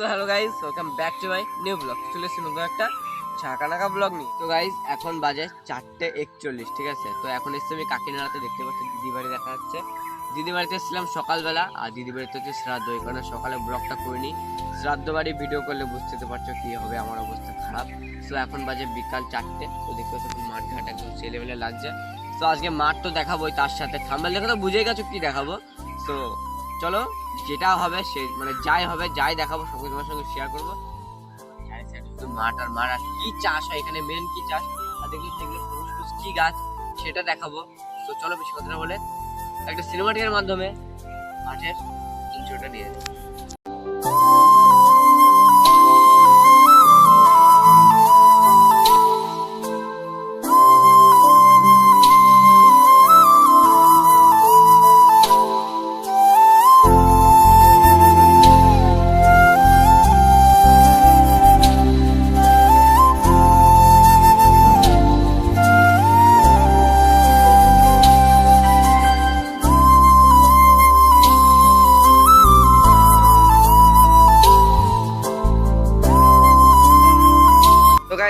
So hello guys welcome back to my new blog চলে এসেছি নতুন একটা ছাকানাকা ব্লগ নিয়ে। তো গাইস এখন বাজে চারটে একচল্লিশ, ঠিক আছে? তো এখন এসছি আমি কাকিনাড়াতে, দেখতে পাচ্ছি দিদি বাড়ি দেখা যাচ্ছে। দিদি বাড়িতে এসেছিলাম সকালবেলা, আর দিদি বাড়িতে হচ্ছে শ্রাদ্ধ, এই কারণে সকালে ব্লগটা করিনি। শ্রাদ্ধ বাড়ি ভিডিও করলে বুঝতে তো পারছ কি হবে, আমার অবস্থা খারাপ। তো এখন বাজে বিকাল চারটে, তো দেখতে পাচ্ছ এখন মাঠ ঘাট, একদম ছেলেবেলে লাগছে। তো আজকে মাঠ তো দেখাবোই, তার সাথে থাম্বেল দেখে তো বুঝেই গেছো কি দেখাবো। তো চলো যেটা হবে সে মানে যাই হবে যাই দেখাবো সঙ্গে তোমার সঙ্গে শেয়ার করব। মাঠ আর মাঠ আর কি চাষ হয় এখানে মেন কি চাষ? আর দেখি সেগুলো কি গাছ সেটা দেখাবো। তো চলো বেশি কথা না বলে একটা সিনেমাটিকের মাধ্যমে মাঠের ইন্ট্রোটা নিয়ে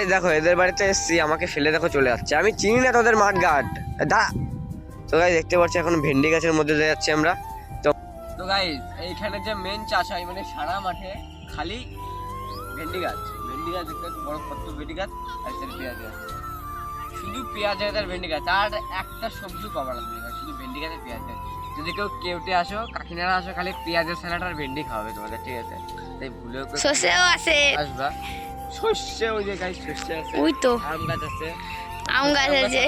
গাইজ দেখো এদের বাড়িতে এসছি আমাকে ফেলে দেখো চলে যাচ্ছে। আমি চিনি না তোদের মাঠ ঘাট। দা তো গাইজ দেখতে পাচ্ছি এখন ভেন্ডি গাছের মধ্যে দিয়ে যাচ্ছি আমরা। তো তো গাইজ এইখানে যে মেন চাষ হয় মানে সারা মাঠে খালি ভেন্ডি গাছ। ভেন্ডি গাছ দেখতে বড় কত ভেন্ডি গাছ? আর সেটা পেঁয়াজ গাছ। শুধু পেঁয়াজ গাছ আর ভেন্ডি গাছ। আর একটা সবজি পাবা না শুধু ভেন্ডি গাছ আর পেঁয়াজ গাছ। যদি কেউ কেউটে আসো কাকিনারা আসো খালি পেঁয়াজের স্যালাড আর ভেন্ডি খাওয়াবে তোমাদের ঠিক আছে? তাই ভুলেও আসবা। শস্য ওই যে শস্য আছে। ওই তো। আম গাছ আছে। আম গাছ আছে।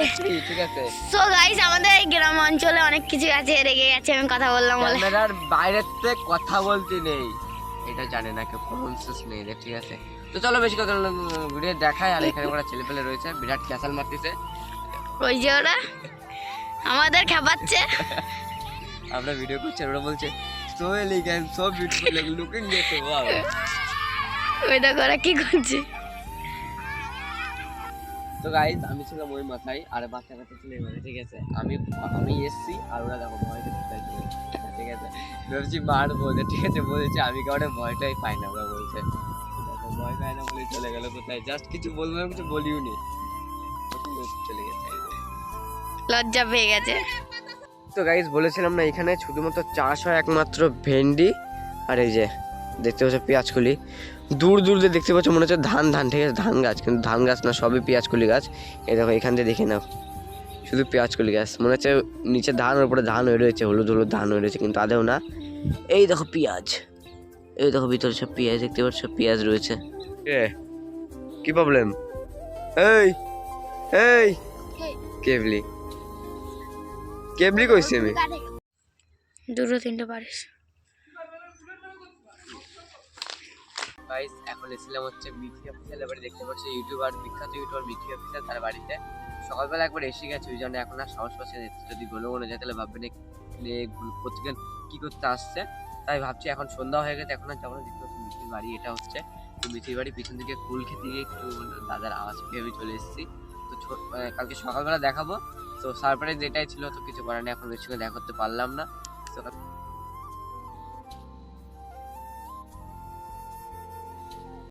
ঠিক আছে সো গাইস আমাদের এই গ্রাম অঞ্চলে অনেক কিছু আছে রেগে গেছে আমি কথা বললাম বলে। ক্যামেরার বাইরের থেকে কথা বলতে নেই। এটা জানে না কেউ নেই ঠিক আছে। তো চলো বেশি কথা ভিডিও দেখায় আর এখানে ওরা ছেলে পেলে রয়েছে বিরাট ক্যাসাল মারতেছে। ওই যে ওরা আমাদের খাবাচ্ছে আমরা ভিডিও করছি ওরা বলছে so elegant so beautiful looking at wow ওই দেখো ওরা কি করছে। তো গাইজ আমি ছিলাম ওই মাথায় আর বাচ্চা কাচ্চা ছিল এবারে ঠিক আছে? আমি আমি এসছি আর ওরা দেখো গেছে, ঠিক আছে? ভাবছি মারবো যে ঠিক আছে? বলেছে আমি কাউকে ভয়টাই পাই না? ওরা বলছে ভয় পাই না বলে চলে গেল কোথায়? জাস্ট কিছু বলব না, কিছু বলিও নি। চলে গেছে লজ্জা পেয়ে গেছে। তো গাইজ বলেছিলাম না এখানে শুধুমাত্র চাষ হয় একমাত্র ভেন্ডি আর এই যে দেখতে পাচ্ছ পেঁয়াজকলি দূর দূর দিয়ে দেখতে পাচ্ছ মনে হচ্ছে ধান ধান ঠিক আছে ধান গাছ কিন্তু ধান গাছ না সবই পেঁয়াজকলি গাছ। এই দেখো এখান থেকে দেখে নাও। শুধু পেঁয়াজকলি গাছ। মনে হচ্ছে নিচে ধান ওর উপরে ধান হয়ে রয়েছে হলুদ হলুদ ধান হয়ে রয়েছে কিন্তু আদেও না। এই দেখো পেঁয়াজ। এই দেখো ভিতরে সব পেঁয়াজ দেখতে পাচ্ছ পেঁয়াজ রয়েছে। কি? প্রবলেম এই এই। কেবলি। কেবলি কইছি আমি। দুটো তিনটে পারিস গাইস এখন এসেছিলাম হচ্ছে মিঠি অফিসিয়ালের বাড়ি দেখতে পাচ্ছি ইউটিউবার, বিখ্যাত ইউটিউবার মিঠি অফিসিয়াল তার বাড়িতে। সকালবেলা একবার এসে গেছে, ওই জন্য এখন আর সাহস পাচ্ছে যদি গনো গনো যায়, তাহলে ভাববেন প্রতিদিন কী করতে আসছে। তাই ভাবছি এখন সন্ধ্যা হয়ে গেছে, এখন আর যাব না, দেখতে পাচ্ছি মিঠির বাড়ি, এটা হচ্ছে। তো মিঠির বাড়ি পিছন দিকে কুল খেতে গিয়ে একটু দাদার আওয়াজ পেয়ে আমি চলে এসেছি। তো কালকে সকালবেলা দেখাবো। তো সারপ্রাইজ এটাই ছিল, তো কিছু করার নেই, এখন সঙ্গে দেখা করতে পারলাম না। তো